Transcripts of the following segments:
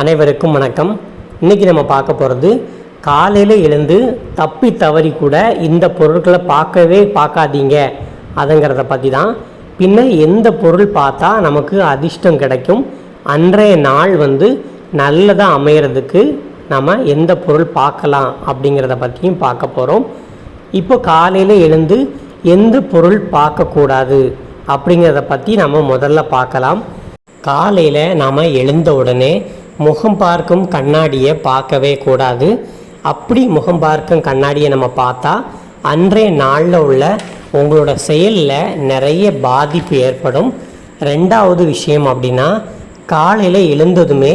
அனைவருக்கும் வணக்கம். இன்றைக்கி நம்ம பார்க்க போகிறது காலையில் எழுந்து தப்பி தவறி கூட இந்த பொருட்களை பார்க்கவே பார்க்காதீங்க. அதுங்கிறத பற்றி தான் பின்ன எந்த பொருள் பார்த்தா நமக்கு அதிர்ஷ்டம் கிடைக்கும்? அன்றைய நாள் வந்து நல்லதாக அமையிறதுக்கு நம்ம எந்த பொருள் பார்க்கலாம் அப்படிங்கிறத பற்றியும் பார்க்க போகிறோம் இப்போ காலையில் எழுந்து எந்த பொருள் பார்க்கக்கூடாது அப்படிங்கிறத பற்றி நம்ம முதல்ல பார்க்கலாம். காலையில் நாம் எழுந்த உடனே முகம் பார்க்கும் கண்ணாடியை பார்க்கவே கூடாது. அப்படி முகம் பார்க்கும் கண்ணாடியை நம்ம பார்த்தா அன்றைய நாளில் உள்ள உங்களோட செயலில் நிறைய பாதிப்பு ஏற்படும். ரெண்டாவது விஷயம் அப்படின்னா காலையில் எழுந்ததுமே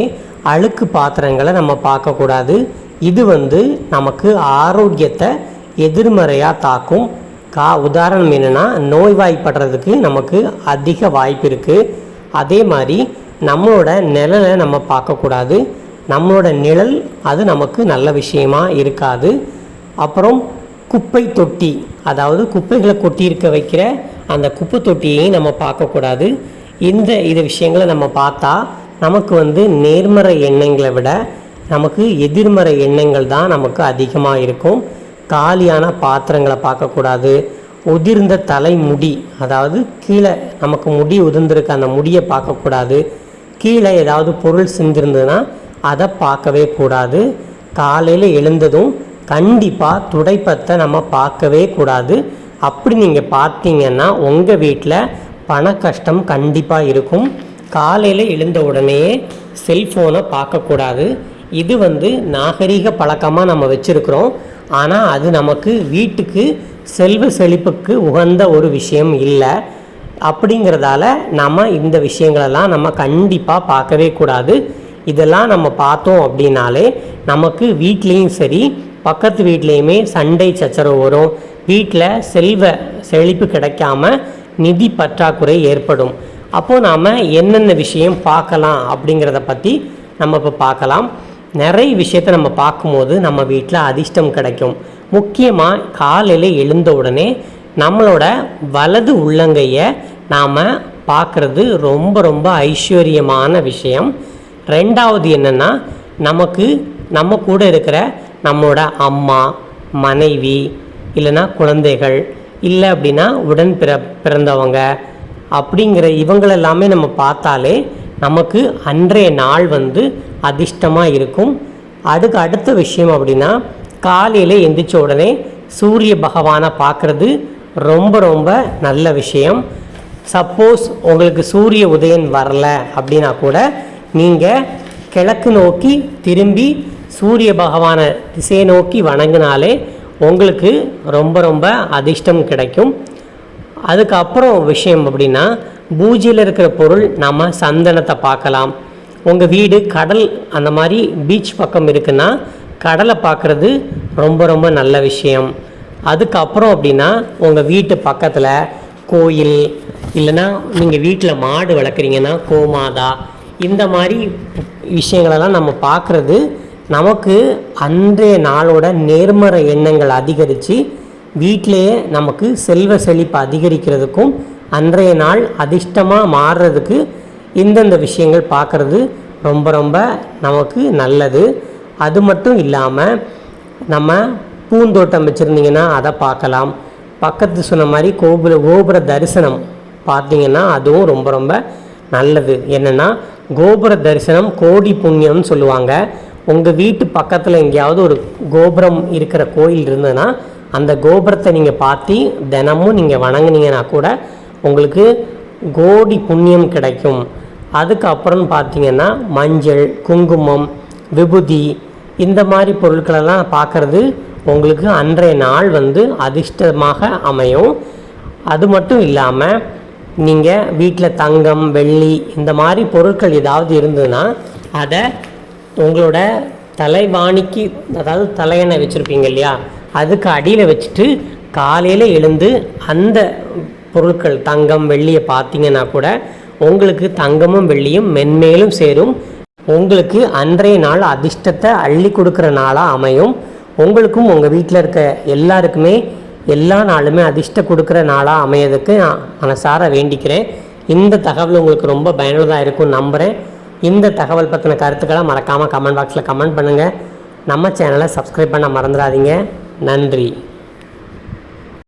அழுக்கு பாத்திரங்களை நம்ம பார்க்கக்கூடாது இது வந்து நமக்கு ஆரோக்கியத்தை எதிர்மறையாக தாக்கும். கா உதாரணம் என்னென்னா நோய்வாய்ப்படுறதுக்கு நமக்கு அதிக வாய்ப்பு இருக்குது அதே மாதிரி நம்மளோட நிழலை நம்ம பார்க்கக்கூடாது. நம்மளோட நிழல் அது நமக்கு நல்ல விஷயமா இருக்காது. அப்புறம் குப்பை தொட்டி அதாவது குப்பைகளை கொட்டியிருக்க வைக்கிற அந்த குப்பை தொட்டியையும் நம்ம பார்க்கக்கூடாது. இந்த இது விஷயங்களை நம்ம பார்த்தா நமக்கு வந்து நேர்மறை எண்ணங்களை விட நமக்கு எதிர்மறை எண்ணங்கள் தான் நமக்கு அதிகமாக இருக்கும். காலியான பாத்திரங்களை பார்க்கக்கூடாது. உதிர்ந்த தலைமுடி அதாவது கீழே நமக்கு முடி உதிர்ந்திருக்க அந்த முடியை பார்க்கக்கூடாது. கீழே ஏதாவது பொருள் சிந்திருந்ததுன்னா அதை பார்க்கவே கூடாது. காலையில் எழுந்ததும் கண்டிப்பாக துடைப்பத்தை நம்ம பார்க்கவே கூடாது. அப்படி நீங்கள் பார்த்தீங்கன்னா உங்கள் வீட்டில் பண கஷ்டம் கண்டிப்பாக இருக்கும். காலையில் எழுந்த உடனே செல்ஃபோனை பார்க்கக்கூடாது இது வந்து நாகரிக பழக்கமாக நம்ம வச்சுருக்கிறோம். ஆனால் அது நமக்கு வீட்டுக்கு செல்வ செழிப்புக்கு உகந்த ஒரு விஷயம் இல்லை. அப்படிங்கிறதால நம்ம இந்த விஷயங்களெல்லாம் நம்ம கண்டிப்பாக பார்க்கவே கூடாது. இதெல்லாம் நம்ம பார்த்தோம் அப்படின்னாலே நமக்கு வீட்லேயும் சரி பக்கத்து வீட்லேயுமே சண்டை சச்சரவு வரும். வீட்டில் செல்வ செழிப்பு கிடைக்காம நிதி பற்றாக்குறை ஏற்படும். அப்போது நாம் என்னென்ன விஷயம் பார்க்கலாம் அப்படிங்கிறத பற்றி நம்ம இப்போ பார்க்கலாம். நிறைய விஷயத்த நம்ம பார்க்கும்போது நம்ம வீட்டில் அதிர்ஷ்டம் கிடைக்கும். முக்கியமாக காலையில் எழுந்த உடனே நம்மளோட வலது உள்ளங்கையை நாம் பார்க்குறது ரொம்ப ரொம்ப ஐஸ்வர்யமான விஷயம். ரெண்டாவது என்னென்னா நமக்கு நம்ம கூட இருக்கிற நம்மளோட அம்மா மனைவி இல்லைன்னா குழந்தைகள் இல்லை அப்படின்னா உடன் பிற பிறந்தவங்க அப்படிங்கிற இவங்களெல்லாமே நம்ம பார்த்தாலே நமக்கு அன்றைய நாள் வந்து அதிர்ஷ்டமாக இருக்கும். அதுக்கு அடுத்த விஷயம் அப்படின்னா காலையில் எந்திரிச்ச உடனே சூரிய பகவானை பார்க்குறது ரொம்ப ரொம்ப நல்ல விஷயம். சப்போஸ் உங்களுக்கு சூரிய உதயம் வரல அப்படின்னா கூட நீங்கள் கிழக்கு நோக்கி திரும்பி சூரிய பகவானை திசையை நோக்கி வணங்கினாலே உங்களுக்கு ரொம்ப ரொம்ப அதிர்ஷ்டம் கிடைக்கும். அதுக்கப்புறம் விஷயம் அப்படின்னா பூஜையில் இருக்கிற பொருள் நம்ம சந்தனத்தை பார்க்கலாம். உங்கள் வீடு கடல் அந்த மாதிரி பீச் பக்கம் இருக்குன்னா கடலை பார்க்குறது ரொம்ப ரொம்ப நல்ல விஷயம். அதுக்கப்புறம் அப்படின்னா உங்கள் வீட்டு பக்கத்தில் கோயில் இல்லைன்னா நீங்கள் வீட்டில் மாடு வளர்க்குறீங்கன்னா கோமாதா இந்த மாதிரி விஷயங்களெல்லாம் நம்ம பார்க்குறது நமக்கு அன்றைய நாளோட நேர்மறை எண்ணங்கள் அதிகரித்து வீட்டிலேயே நமக்கு செல்வ செழிப்பு அதிகரிக்கிறதுக்கும் அன்றைய நாள் அதிர்ஷ்டமாக மாறுறதுக்கு இந்தந்த விஷயங்கள் பார்க்குறது ரொம்ப ரொம்ப நமக்கு நல்லது. அது மட்டும் இல்லாமல் நம்ம பூந்தோட்டம் வச்சுருந்தீங்கன்னா அதை பார்க்கலாம். பக்கத்து சொன்ன மாதிரி கோபுர கோபுர தரிசனம் பார்த்தீங்கன்னா அதுவும் ரொம்ப ரொம்ப நல்லது. என்னென்னா கோபுர தரிசனம் கோடி புண்ணியம்னு சொல்லுவாங்க. உங்கள் வீட்டு பக்கத்தில் எங்கேயாவது ஒரு கோபுரம் இருக்கிற கோயில் இருந்ததுன்னா அந்த கோபுரத்தை நீங்கள் பார்த்து தினமும் நீங்கள் வணங்குனீங்கன்னா கூட உங்களுக்கு கோடி புண்ணியம் கிடைக்கும். அதுக்கப்புறம் பார்த்தீங்கன்னா மஞ்சள் குங்குமம் விபூதி இந்த மாதிரி பொருட்களெல்லாம் பார்க்குறது உங்களுக்கு அன்றைய நாள் வந்து அதிர்ஷ்டமாக அமையும். அது மட்டும் இல்லாமல் நீங்கள் வீட்டில் தங்கம் வெள்ளி இந்த மாதிரி பொருட்கள் ஏதாவது இருந்ததுன்னா அதை உங்களோட தலைவாணிக்கு அதாவது தலையணை வச்சுருப்பீங்க இல்லையா? அதுக்கு அடியில் வச்சுட்டு காலையில் எழுந்து அந்த பொருட்கள் தங்கம் வெள்ளியை பார்த்தீங்கன்னா கூட உங்களுக்கு தங்கமும் வெள்ளியும் மென்மேலும் சேரும். உங்களுக்கு அன்றைய நாள் அதிர்ஷ்டத்தை அள்ளி கொடுக்குற நாளாக அமையும். உங்களுக்கும் உங்கள் வீட்டில் இருக்க எல்லாருக்குமே எல்லா நாளுமே அதிர்ஷ்டம் கொடுக்குற நாளாக அமையதுக்கு நான் மனசார வேண்டிக்கிறேன். இந்த தகவல் உங்களுக்கு ரொம்ப பயனுள்ளதாக இருக்கும் நம்புகிறேன் இந்த தகவல் பற்றின கருத்துக்களை மறக்காமல் கமெண்ட் பாக்ஸில் கமெண்ட் பண்ணுங்கள் நம்ம சேனலை சப்ஸ்கிரைப் பண்ண மறந்துடாதீங்க. நன்றி.